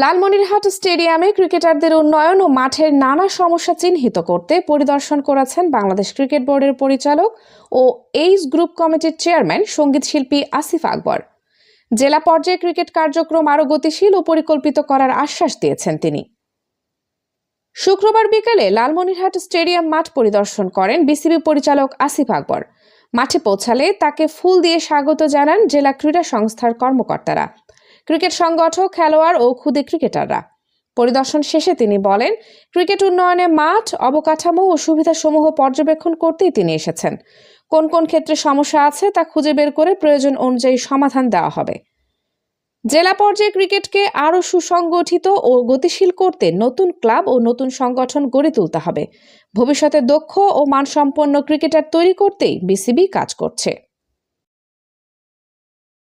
লালমনিরহাট স্টেডিয়ামে ক্রিকেটারদের উন্নয়ন ও মাঠের নানা সমস্যা চিহ্নিত করতে পরিদর্শন করেছেন বাংলাদেশ ক্রিকেট বোর্ডের পরিচালক ও এইস গ্রুপ কমিটির চেয়ারম্যান সংগীত শিল্পী আসিফ আকবর। জেলা পর্যায়ে ক্রিকেট কার্যক্রম আরও গতিশীল ও পরিকল্পিত করার আশ্বাস দিয়েছেন তিনি। শুক্রবার বিকেলে লালমনিরহাট স্টেডিয়াম মাঠ পরিদর্শন করেন বিসিবি পরিচালক আসিফ আকবর। মাঠে পৌঁছালে তাকে ফুল দিয়ে স্বাগত জানান জেলা ক্রীড়া সংস্থার কর্মকর্তারা। ক্রিকেট সংগঠক, খেলোয়াড় ও ক্ষুদে ক্রিকেটাররা। পরিদর্শন শেষে তিনি বলেন, ক্রিকেট উন্নয়নে মাঠ, অবকাঠামো ও সুবিধাসমূহ পর্যবেক্ষণ করতেই তিনি এসেছেন। কোন কোন ক্ষেত্রে সমস্যা আছে তা খুঁজে বের করে প্রয়োজন অনুযায়ী সমাধান দেওয়া হবে। জেলা পর্যায়ে ক্রিকেটকে আরও সুসংগঠিত ও গতিশীল করতে নতুন ক্লাব ও নতুন সংগঠন গড়ে তুলতে হবে। ভবিষ্যতে দক্ষ ও মানসম্পন্ন ক্রিকেটার তৈরি করতেই বিসিবি কাজ করছে।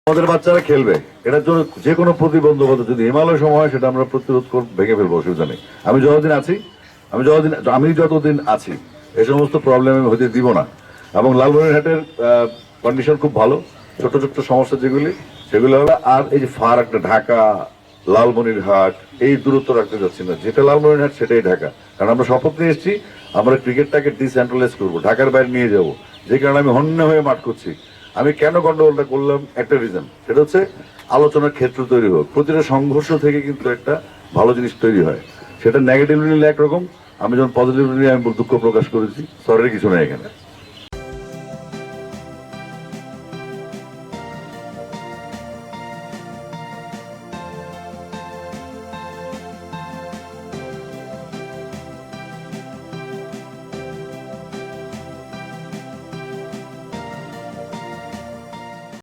আমাদের বাচ্চারা খেলবে। এটার জন্য যে কোনো প্রতিবন্ধকতা যদি হিমালয় সময় হয়, সেটা আমরা প্রতিরোধ ভেঙে ফেলব, অসুবিধা নেই। আমি যতদিন আছি, আমি যতদিন আমি যতদিন আছি এই সমস্ত প্রবলেম আমি হতে দিব না। এবং লালমনিরহাটের কন্ডিশন খুব ভালো। ছোট ছোট সমস্যা যেগুলি, সেগুলো হবে আর এই যে ফার একটা ঢাকা, লালমনিরহাট, এই দূরত্ব রাখতে যাচ্ছি না। যেটা লালমনিরহাট, সেটাই ঢাকা। কারণ আমরা শপথ নিয়ে এসেছি, আমরা ক্রিকেটটাকে ডিসেন্ট্রালাইজ করব, ঢাকার বাইরে নিয়ে যাব। যে কারণে আমি হন্য হয়ে মাঠ করছি। আমি কেন গন্ডগোলটা করলাম? একটা রিজন সেটা হচ্ছে আলোচনার ক্ষেত্র তৈরি হোক। প্রতিটা সংঘর্ষ থেকে কিন্তু একটা ভালো জিনিস তৈরি হয়। সেটা নেগেটিভ নিলে একরকম। আমি যখন পজিটিভ নিয়ে আমি দুঃখ প্রকাশ করেছি। সরের কিছু নেই এখানে।